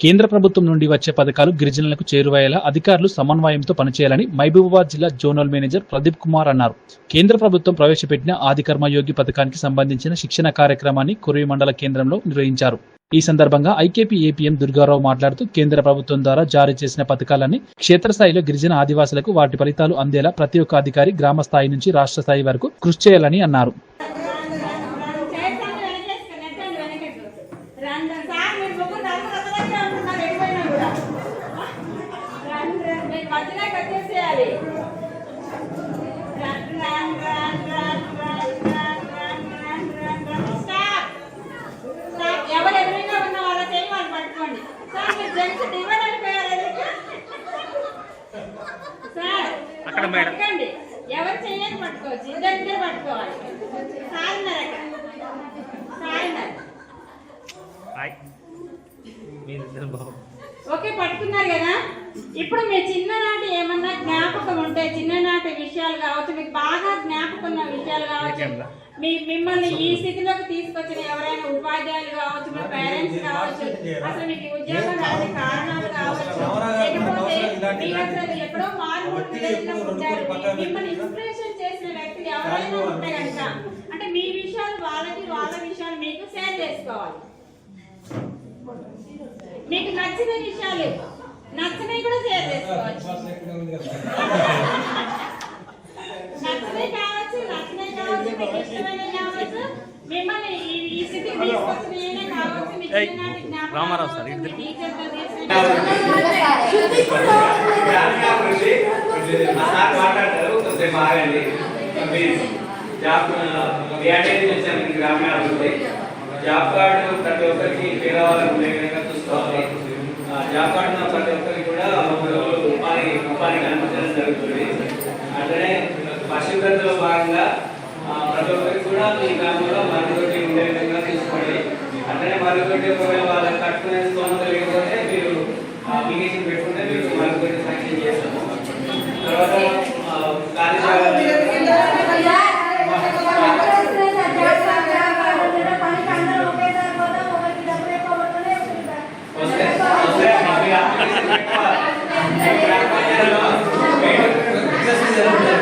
కేంద్ర ప్రభుత్వం నుండి వచ్చే పథకాలు గిరిజనులకు చేరువయ్యేలా అధికారులు సమన్వయంతో పనిచేయాలని మహబూబాబాద్ జిల్లా జోనల్ మేనేజర్ ప్రదీప్ కుమార్ అన్నారు. కేంద్ర ప్రభుత్వం ప్రవేశపెట్టిన ఆది కర్మయోగి పథకానికి సంబంధించిన శిక్షణ కార్యక్రమాన్ని కురవి మండల కేంద్రంలో నిర్వహించారు. ఈ సందర్భంగా ఐకేపీ ఏపీఎం దుర్గారావు మాట్లాడుతూ కేంద్ర ప్రభుత్వం ద్వారా జారీ చేసిన పథకాలన్నీ క్షేత్రస్థాయిలో గిరిజన ఆదివాసులకు వాటి ఫలితాలు అందేలా ప్రతి ఒక్క అధికారి గ్రామ స్థాయి నుంచి రాష్ట్ర స్థాయి వరకు కృషి చేయాలని అన్నారు. అక్కడ మేడం. ఎవరు చేయని పట్టుకోవచ్చు మీరు బాబు. ఓకే పట్టుకున్నారు కదా? ఇప్పుడు మీ చిన్ననాటి ఏమన్నా జ్ఞాపకం ఉంటే చిన్ననాటి విషయాలు కావచ్చు మీకు బాగా జ్ఞాపకం ఉన్న విషయాలు కావచ్చు మీ మిమ్మల్ని ఈ స్థితిలోకి తీసుకొచ్చిన ఎవరైనా ఉపాధ్యాయులు కావచ్చు మీ పేరెంట్స్ కావచ్చు అసలు మీకు ఉద్యోగం రాని కారణాలు కావచ్చు లేకపోతే మీరు అసలు ఎక్కడో మారుమూల విలేజ్లో ఉంటారు. మీ- మిమ్మల్ని ఇన్స్పిరేషన్ చేసిన వ్యక్తులు ఎవరైనా ఉంటే కనుక అంటే మీ విషయాలు వాళ్ళకి వాళ్ళ విషయాలు మీకు షేర్ చేసుకోవాలి. నచ్చిన విషయాలు. నచ్చినవి కూడా షేర్ చేసుకోవచ్చు. నచ్చినవి కావచ్చు నచ్చినవి కావచ్చు మీకు ఇష్టమైనవి కావచ్చు మిమ్మల్ని ఈ స్థితికి తీసుకొచ్చినవి కావచ్చు చిన్ననాటి జ్ఞాపకాలు మీ టీచర్తో చేసిన జాబ్ కార్డు ప్రతి ఒక్కరికి పేదవాళ్ళకు ఉండే విధంగా ఆ, ప్రతి ఒక్కరికి కూడా ఒక ఉపాధి ఉపాధి కల్పించడం జరుగుతుంది. అట్లనే పశుగ్రతలో భాగంగా ప్రతి ఒక్కరికి కూడా మీ గ్రామంలో మరుగుదొడ్డి ఉండే విధంగా తీసుకోండి. అట్లనే మరుగుదొడ్డి ఒకవేళ వాళ్ళకి కట్టుకునే స్తోమత లేకపోతే మీరు అప్లికేషన్ పెట్టుకుంటే Gracias.